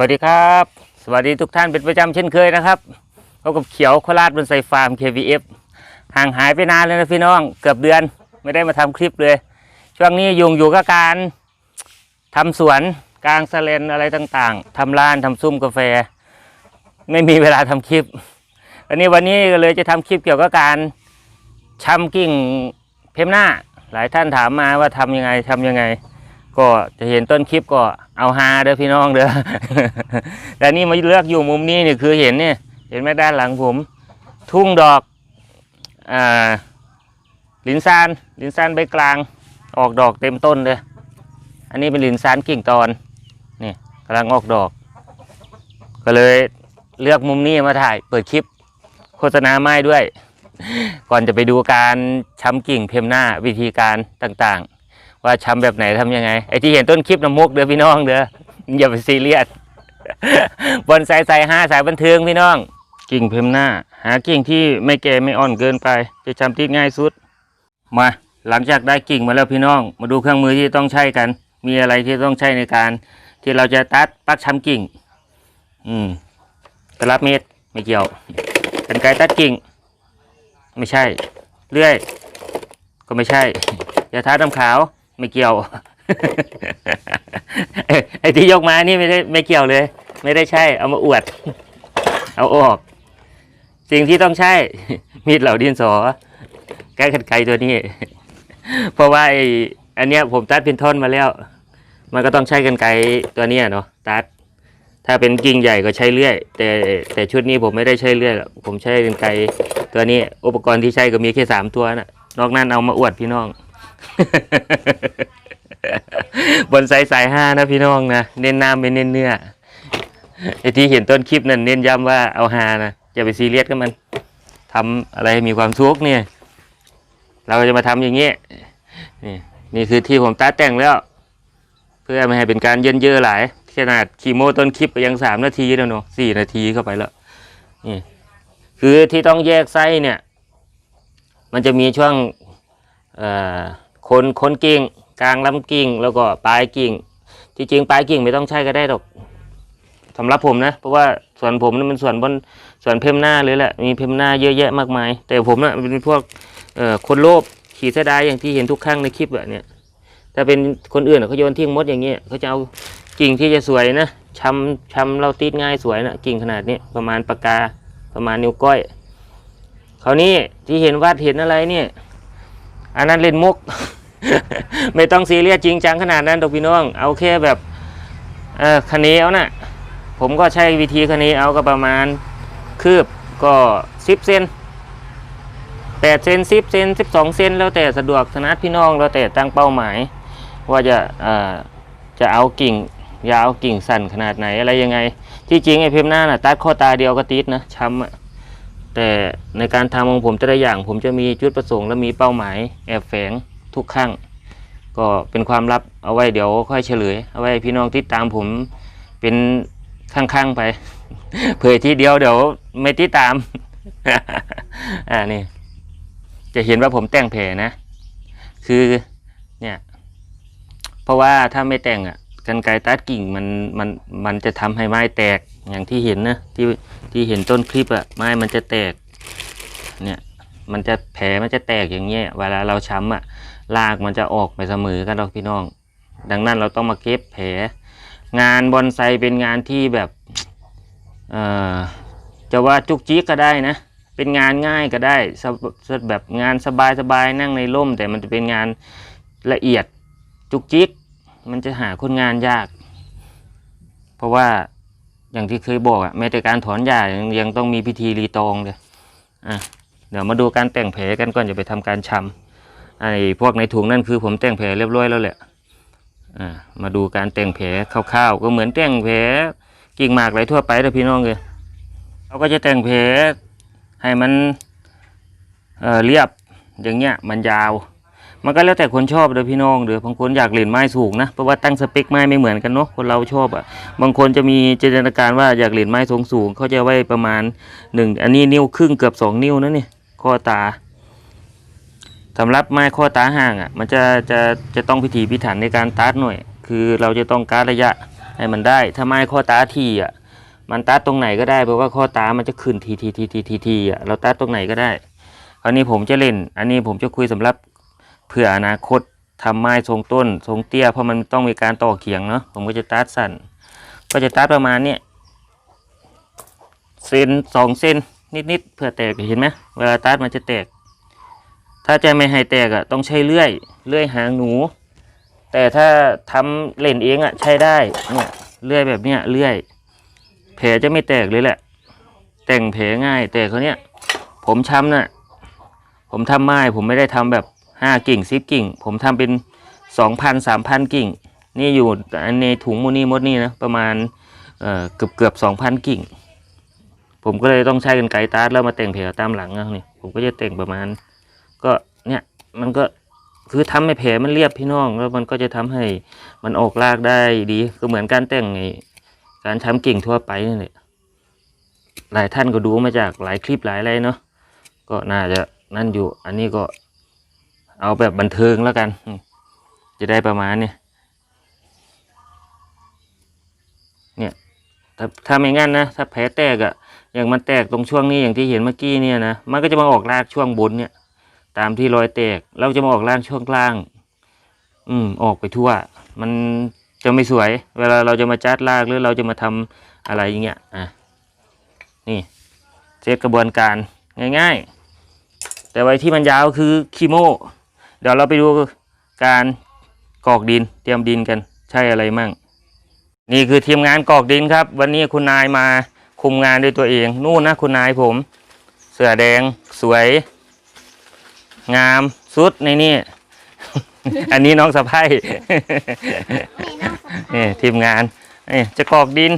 วัสดีครับ สวัสดีทุกท่านเป็นประจำเช่นเคยนะครับพบกับเขียวโคราชบนไซฟาร์ม KVF ห่างหายไปนานเลยนะพี่น้อง เกือบเดือนไม่ได้มาทำคลิปเลย ช่วงนี้ยุ่งอยู่กับการทำสวนกลางสเลนอะไรต่างๆทำร้านทำซุ้มกาแฟ ไม่มีเวลาทำคลิปอันนี้วันนี้ก็เลยจะทำคลิปเกี่ยวกับการชำกิ่งเพมหน้า หลายท่านถามมาว่าทำยังไงทำยังไง ก็จะเห็นต้นคลิปก็เอาฮาเด้อพี่น้องเด้อแต่นี่มาเลือกอยู่มุมนี้นี่คือเห็นเนี่ยเห็นไหมด้านหลังผม ทุ่งดอกอ่าลินซานลินซานใบกลาง ออกดอกเต็มต้นเลยอันนี้เป็นลินซานกิ่งตอนนี่กำลังออกดอก ก็เลยเลือกมุมนี้มาถ่ายเปิดคลิปโฆษณาไม้ด้วย ก่อนจะไปดูการช้ำกิ่งเพมหน้าวิธีการต่างๆ ว่าช้ำแบบไหนทำยังไง ไอ้ที่เห็นต้นคลิปน้ำมุกเด้อพี่น้องเด้ออย่าไปซีเรียสบนสายสายห้าสายบันเทิงพี่น้อง กิ่งเพิ่มหน้า หากิ่งที่ไม่แก่ไม่อ่อนเกินไป จะจำติดง่ายสุด มาหลังจากได้กิ่งมาแล้วพี่น้อง มาดูเครื่องมือที่ต้องใช้กัน มีอะไรที่ต้องใช้ในการ ที่เราจะตัดปักช้ำกิ่ง อืมตลับเมตรไม่เกี่ยวกันไกรตัดกิ่ง ไม่ใช่ เลื่อย ก็ไม่ใช่ยาทาดำขาว ไม่เกี่ยว ไอ้ที่ยกมานี่ไม่ได้ไม่เกี่ยวเลย ไม่ได้ใช่ เอามาอวด เอาออก สิ่งที่ต้องใช้มีดเหล่าดินสอแก้ขัดไกตัวนี้ เพราะว่าไอ้อันเนี้ยผมตัดเป็นท่อนมาแล้ว มันก็ต้องใช้กันไกตัวเนี้ยเนาะตัด ถ้าเป็นกิ่งใหญ่ก็ใช้เลื่อย แต่แต่ชุดนี้ผมไม่ได้ใช้เลื่อยผมใช้กันไกตัวนี้ อุปกรณ์ที่ใช้ก็มีแค่สามตัวนะนอกนั้นเอามาอวดพี่น้อง บนสายสายห้านะพี่น้องนะ เน้นน้ำไม่เน้นเนื้อไอ้ที่เห็นต้นคลิปนั่นเน้นย้ำว่าเอาฮานะอย่าไปซีเรียสกับมันทำอะไรให้มีความสุขเนี่ย เราจะมาทำอย่างเงี้ยนี่นี่คือที่ผมตัดแต่งแล้ว เพื่อไม่ให้เป็นการเยินเยอะหลายขนาดคีโมต้นคลิปไปยังสามนาทีแล้วเนาะสี่นาทีเข้าไปแล้วนี่คือที่ต้องแยกไส้เนี่ย มันจะมีช่วงเอ่อ คนคนกิ่งกลางลำกิ่งแล้วก็ปลายกิ่ง ที่จริงปลายกิ่งไม่ต้องใช้ก็ได้หรอกสำหรับผมนะ เพราะว่าส่วนผมนี่มันส่วนบนส่วนเพิ่มหน้าเลยแหละมีเพิ่มหน้าเยอะแยะมากมาย แต่ผมน่ะเป็นพวกเอ่อคนโลภขี่เสยดายอย่างที่เห็นทุกครั้งในคลิปอะเนี่ยถ้าเป็นคนอื่นเขาโยนทิ้งมดอย่างเงี้ยเขาจะเอากิ่งที่จะสวยนะชำชำเราติดง่ายสวยนะกิ่งขนาดนี้ประมาณปากกาประมาณนิ้วก้อยคราวนี้ที่เห็นวาดเห็นอะไรเนี่ย อันนั้นเล่นมุก ไม่ต้องซีเรียสจริงจังขนาดนั้นดอกพี่น้อง เอาแค่แบบเออคันนี้เอานะ่ะ ผมก็ใช้วิธีคันนี้เอาก็ประมาณคืบก็สิบเซนแปดเซนสิบเซนสิบสองเซนแล้วแต่สะดวกถนัดพี่น้องแล้วแต่ตั้งเป้าหมาย ว่าจะเอ่อจะเอากิ่งยาวกิ่งสั้นขนาดไหนอะไรยังไง ที่จริงไอ้เพมหน้าน่ะตัดข้อตาเดียวก็ติดนะช้ำอะ แต่ในการทำของผมแต่ละอย่าง ผมจะมีจุดประสงค์และมีเป้าหมายแอบแฝงทุกครั้งก็เป็นความลับเอาไว้เดี๋ยวค่อยเฉลย เอาไว้พี่น้องที่ตามผมเป็นข้างๆไป เผยทีเดียวเดี๋ยวไม่ติดตาม อ่านี่ จะเห็นว่าผมแต่งแผลนะ คือเนี่ย เพราะว่าถ้าไม่แต่งอะกันไกรตัดกิ่งมันมันมันจะทำให้ไม้แตก อย่างที่เห็นนะที่ที่เห็นต้นคลิปอะไม้มันจะแตกเนี่ยมันจะแผลมันจะแตกอย่างเงี้ยเวลาเราช้ำอะรากมันจะออกไปเสมอกันหรอกพี่น้อง ดังนั้นเราต้องมาเก็บแผล งานบอนไซเป็นงานที่แบบเอ่อจะว่าจุกจิกก็ได้นะ เป็นงานง่ายก็ได้แบบงานสบายๆนั่งในร่ม แต่มันจะเป็นงานละเอียดจุกจิก มันจะหาคนงานยาก เพราะว่า อย่างที่เคยบอกอะแม้แต่การถอนหญ้ายังยังต้องมีพิธีรีตองเลยอะเดี๋ยวมาดูการแต่งแผลกันก่อนจะไปทำการชำไอ้พวกในถุงนั่นคือผมแต่งแผลเรียบร้อยแล้วแหละอ่ามาดูการแต่งแผลคร่าวๆก็เหมือนแต่งแผลกิ่งหมากอะไรทั่วไปนะพี่น้องเลยเราก็จะแต่งแผลให้มันเอ่อเรียบอย่างเงี้ยมันยาว มันก็แล้วแต่คนชอบเด้อพี่น้องเด้อบางคนอยากเล่นไม้สูงนะเพราะว่าตั้งสเปคไม้ไม่เหมือนกันเนาะคนเราชอบอะบางคนจะมีจินตนาการว่าอยากเล่นไม้สูงสูงเขาจะไว้ประมาณหนึ่งอันนี้นิ้วครึ่งเกือบสองนิ้วนะเนี่ยข้อตาสำหรับไม้ข้อตาห่างอะ มันจะจะจะต้องพิถีพิถันในการตัดหน่อย คือเราจะต้องการระยะให้มันได้ ถ้าไม้ข้อตาทีอะ มันตัดตรงไหนก็ได้เพราะว่าข้อตามันจะขึ้นทีทีทีทีทีทีอะเราตัดตรงไหนก็ได้คราวนี้ผมจะเล่น อันนี้ผมจะคุยสำหรับ เผื่ออนาคตทำไม้ทรงต้น ทรงเตี้ยเพราะมันต้องมีการต่อเขียงเนาะผมก็จะตัดสั้นก็จะตัดประมาณเนี้ยเซนสองเซนนิดๆเพื่อแตกเห็นไหมเวลาตัดมันจะแตก ถ้าจะไม่ให้แตกอะต้องใช้เลื่อยเลื่อยหางหนู แต่ถ้าทำเล่นเองอะใช้ได้เนี่ยเลื่อยแบบเนี้ยเลื่อย แผลจะไม่แตกเลยแหละ แต่งแผลง่ายแต่เขาเนี้ยผมช้ำน่ะผมทำไม้ผมไม่ได้ทำแบบ ห้ากิ่งสิบกิ่ง ผมทำเป็นสองพันสามพันกิ่ง นี่อยู่ในถุงมูนี่มดนี่นะประมาณเเกือบเกือบสองพันกิ่ง ผมก็เลยต้องใช้กันไกตัดแล้วมาแต่งแผลตามหลังนะนี่ผมก็จะแต่งประมาณ ก็เนี่ยมันก็คือทำให้แผลมันเรียบพี่น้องแล้วมันก็จะทำให้มันออกรากได้ดีก็เหมือนการแต่งไงการช้ำกิ่งทั่วไปนี่แหละหลายท่านก็ดูมาจากหลายคลิปหลายอะไรเนาะก็น่าจะนั่นอยู่อันนี้ก็ เอาแบบบันเทิงแล้วกัน จะได้ประมาณนี้เนี่ยถ้าถ้าไม่งั้นนะถ้าแผลแตกอะอย่างมันแตกตรงช่วงนี้อย่างที่เห็นเมื่อกี้เนี่ยนะมันก็จะมาออกรากช่วงบนเนี่ย ตามที่รอยแตกเราจะมาออกรากช่วงกลาง อืมออกไปทั่ว มันจะไม่สวย เวลาเราจะมาจัดรากหรือเราจะมาทำอะไรอย่างเงี้ยอะนี่เซตกระบวนการง่าย ๆ แต่ไว้ที่มันยาวคือคีโม เดี๋ยวเราไปดูการกรอกดิน เตรียมดินกันใช่อะไรมั่ง นี่คือทีมงานกรอกดินครับ วันนี้คุณนายมาคุมงานด้วยตัวเอง นู่นนะคุณนายผม เสื้อแดงสวย งามสุดในนี่ อันนี้น้องสะพ้ายนี่ทีมงานนี่จะกรอกดิน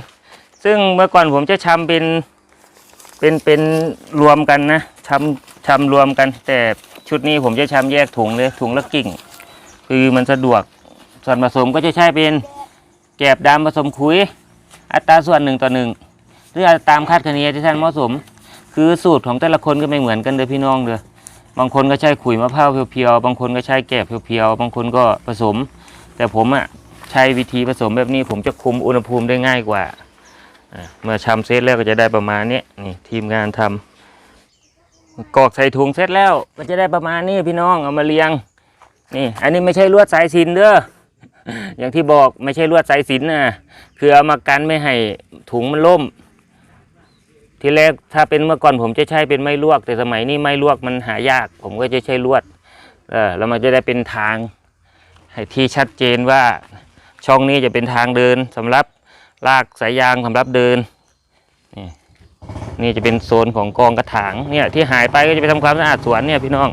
ซึ่งเมื่อก่อนผมจะชำเป็นเป็นเป็นรวมกันนะชำชำรวมกันแต่ ชุดนี้ผมจะชำแยกถุงเลยถุงละกิ่ง คือมันสะดวกส่วนผสมก็จะใช้เป็นแกบดำผสมขุย อัตราส่วนหนึ่งต่อหนึ่งหรือตามคาดคะเนที่ท่านเหมาะสม คือสูตรของแต่ละคนก็ไม่เหมือนกันเลยพี่น้องเด้อบางคนก็ใช้ขุยมะพร้าวเพียวๆบางคนก็ใช้แกบเพียวๆบางคนก็ผสม แต่ผมอะใช้วิธีผสมแบบนี้ผมจะคุมอุณหภูมิได้ง่ายกว่า เมื่อชำเสร็จแล้วก็จะได้ประมาณนี้นี่ทีมงานทำ กอกใส่ถุงเสร็จแล้วก็จะได้ประมาณนี้พี่น้องเอามาเรียง นี่ อันนี้ไม่ใช่ลวดสายสินเด้ออย่างที่บอกไม่ใช่ลวดสายสินนะคือเอามากันไม่ให้ถุงมันล่ม ทีแรกถ้าเป็นเมื่อก่อนผมจะใช้เป็นไม้ลวก แต่สมัยนี้ไม้ลวกมันหายาก ผมก็จะใช้ลวด เออแล้วมันจะได้เป็นทาง ให้ที่ชัดเจนว่าช่องนี้จะเป็นทางเดินสำหรับลากสายยางสำหรับเดินนี่ นี่จะเป็นโซนของกองกระถางเนี่ยที่หายไปก็จะไปทำความสะอาดสวนเนี่ยพี่น้อง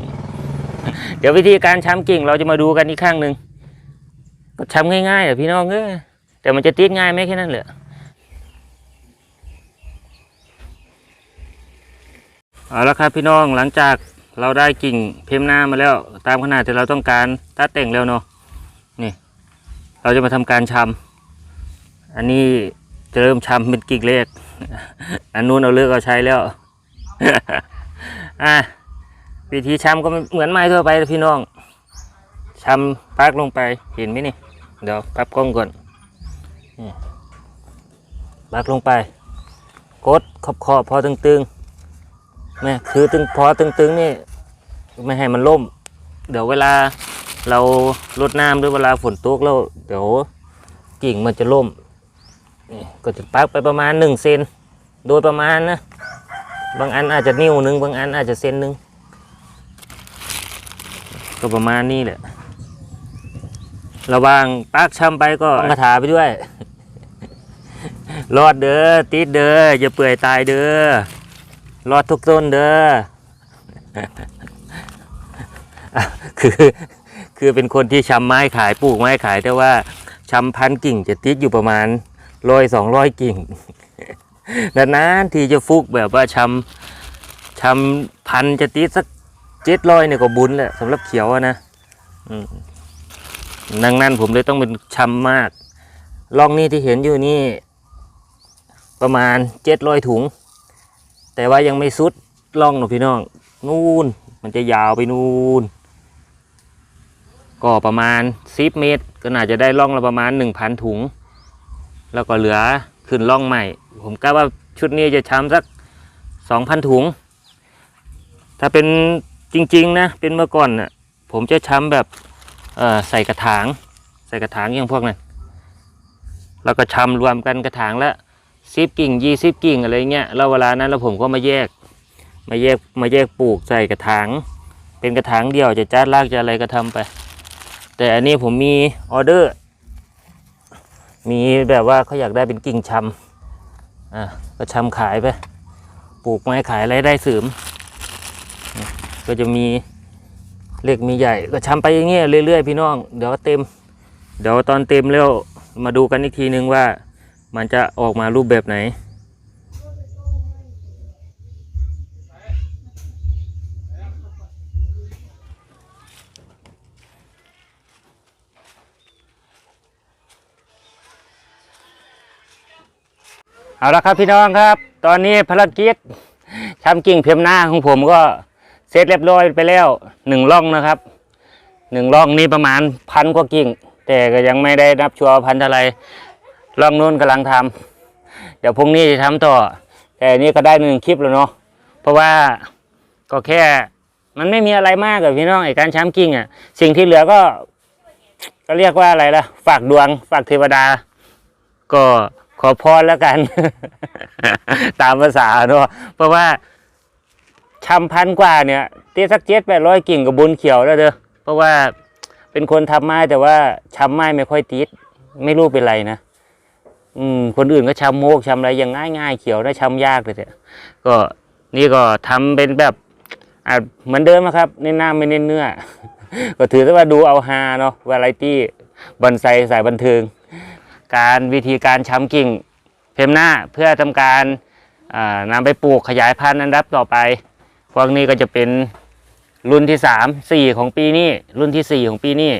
เดี๋ยววิธีการช้ำกิ่งเราจะมาดูกันอีกข้างหนึ่งก็ช้ำง่ายๆอะพี่น้องเอ้ยแต่มันจะติดง่ายไหมแค่นั้นแหละเอาละครับพี่น้องหลังจากเราได้กิ่งเพิ่มหน้ามาแล้ว ตามขนาดที่เราต้องการตัดแต่งแล้วเนาะนี่ เราจะมาทำการชำอันนี้ จะเริ่มชำเป็นกิ่งแรกอันนู้นเอาเลือกเอาใช้แล้วอะวิธีชำก็เหมือนไม้ทั่วไปพี่น้องชำปักลงไปเห็นไหมนี่ เดี๋ยวพับกล้องก่อนนี่ปักลงไป กดขอบขอบพอตึงๆนี่คือตึงพอตึงๆนี่ไม่ให้มันล่ม เดี๋ยวเวลาเราลดน้ำหรือเวลาฝนตกแล้วเดี๋ยวกิ่งมันจะล่ม นี่ก็จะปักไปประมาณหนึ่งเซนโดยประมาณนะบางอันอาจจะนิ้วหนึ่งบางอันอาจจะเซนหนึ่งก็ประมาณนี้แหละระหว่างปากช้ำไปก็คาถาไปด้วย รอดเด้อติดเด้ออย่าเปื่อยตายเด้อรอดทุกต้นเด้ออะคือ คือเป็นคนที่ชำไม้ขายปลูกไม้ขายแต่ว่าชำพันกิ่งจะติดอยู่ประมาณ ร้อยสองร้อยกิ่งนานๆทีจะฟุกแบบว่าชำชำพันจะติดสักเจ็ดร้อยเนี่ยก็บุญแหละสำหรับเขียวอะนะอืมดังนั้นผมเลยต้องเป็นชำมากล่องนี้ที่เห็นอยู่นี่ ประมาณเจ็ดร้อยถุง แต่ว่ายังไม่สุดล่องหนูพี่น้องนู่นมันจะยาวไปนู่นก็ประมาณสิบเมตร ก็น่าจะได้ล่องละประมาณหนึ่งพันถุง แล้วก็เหลือขึ้นร่องใหม่ ผมกะว่าชุดนี้จะช้ำสักสองพันถุง ถ้าเป็นจริง ๆ นะ เป็นเมื่อก่อนน่ะผมจะช้ำแบบใส่กระถาง ใส่กระถางอย่างพวกนั้นแล้วก็ช้ำรวมกันกระถางละสิบกิ่งยี่สิบกิ่งอะไรเงี้ยแล้วเวลานั้นแล้วผมก็มาแยก มาแยกมาแยกปลูกใส่กระถาง เป็นกระถางเดียวจะจัดรากจะอะไรก็ทำไป แต่อันนี้ผมมีออเดอร์ มีแบบว่าเขาอยากได้เป็นกิ่งชำอะก็ชำขายไปปลูกไม้ขายรายได้เสริม ก็จะมีเล็กมีใหญ่ก็ชำไปอย่างเงี้ยเรื่อยๆพี่น้อง เดี๋ยวเต็ม เดี๋ยวตอนเต็มแล้วมาดูกันอีกทีนึงว่ามันจะออกมารูปแบบไหน เอาละครับพี่น้องครับ ตอนนี้ภารกิจทำกิ่งเพียมหน้าของผมก็เสร็จเรียบร้อยไปแล้วหนึ่งร่องนะครับหนึ่งร่องนี้ประมาณพันกว่ากิ่ง แต่ก็ยังไม่ได้นับชัวร์พันเท่าไรร่องนู้นกำลังทำเดี๋ยวพรุ่งนี้จะทำต่อ แต่นี้ก็ได้หนึ่งคลิปแล้วเนาะเพราะว่าก็แค่มันไม่มีอะไรมากกับพี่น้องไอ้การช้ำกิ่งอะ สิ่งที่เหลือก็ก็เรียกว่าอะไรล่ะ ฝากดวง ฝากเทวดา ก็ อพรแล้วกัน ตามภาษาเนาะเพราะว่าชำพันกว่าเนี่ยตีสักเจ็ดแปดร้อยกิ่งกับบุญเขียวแล้วเด้อเพราะว่าเป็นคนทำไม้แต่ว่าชำไม้ไม่ค่อยติด ไม่รู้เป็นไรนะอืมคนอื่นก็ชำโมกชำอะไรอย่างง่ายง่ายๆเขียวได้ชำยากเลยเนี่ยก็นี่ก็ทำเป็นแบบอะเหมือนเดิมนะครับเน้นหน้าไม่เน้นเนื้อ ก็ถือว่าดูเอาฮาเนาะวาไรตี้บอนไซสายบันเทิง การวิธีการช้ำกิ่งเพมหน้าเพื่อทำการอ่านำไปปลูกขยายพันธุ์อันดับต่อไปพวกนี้ก็จะเป็นรุ่นที่สามสี่ของปีนี้รุ่นที่สี่ของปีนี้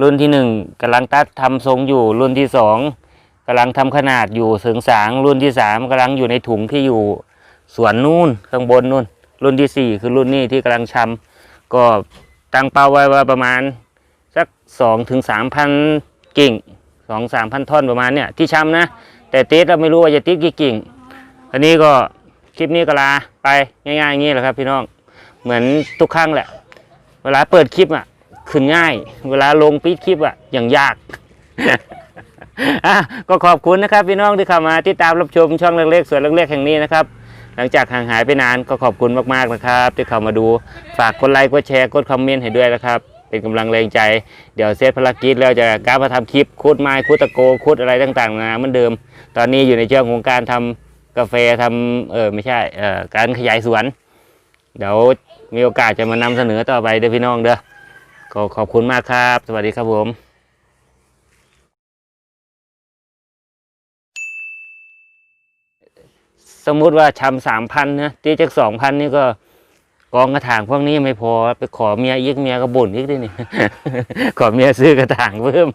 รุ่นที่หนึ่งกำลังตัดทำทรงอยู่ รุ่นที่สองกำลังทำขนาดอยู่เสริงสาง รุ่นที่สามกำลังอยู่ในถุงที่อยู่สวนนู่นข้างบนนู่น รุ่นที่สี่คือรุ่นนี้ที่กำลังชำก็ตั้งเป้าไว้ว่าประมาณสักสองถึงสามพันกิ่ง สองสามพันท่อนประมาณเนี่ยที่ช้ำนะ แต่ติดเราไม่รู้ว่าจะติดกี่กิ่ง อันนี้ก็คลิปนี้ก็ลาไปง่ายๆอย่างนี้แหละครับ พี่น้องเหมือนทุกครั้งแหละ เวลาเปิดคลิปอะขึ้นง่าย เวลาลงปิดคลิปอะอย่างยากอะก็ขอบคุณนะครับพี่น้องที่เข้ามาติดตามรับชมช่องเล็กๆส่วนเล็กๆแห่งนี้นะครับ หลังจากห่างหายไปนานก็ขอบคุณมากๆนะครับ ที่เข้ามาดูฝากกดไลค์กดแชร์กดคอมเมนต์ให้ด้วยนะครับ เป็นกำลังแรงใจ เดี๋ยวเซตภารกิจแล้วจะกล้ามาทำคลิปคุดไม้คุดตะโกคุดอะไรต่างๆนาเหมือนเดิม ตอนนี้อยู่ในช่วงของการทำกาแฟทำเออไม่ใช่เอ่อการขยายสวน เดี๋ยวมีโอกาสจะมานำเสนอต่อไปเด้อพี่น้องเด้อก็ขอบคุณมากครับ สวัสดีครับผมสมมุติว่าชำสามพันนะตีจากสองพันนี่ก็ กองกระถางพวกนี้ไม่พอไปขอเมียอีกเมียก็บ่นอีกด้วยนี่ ขอเมียซื้อกระถางเพิ่ม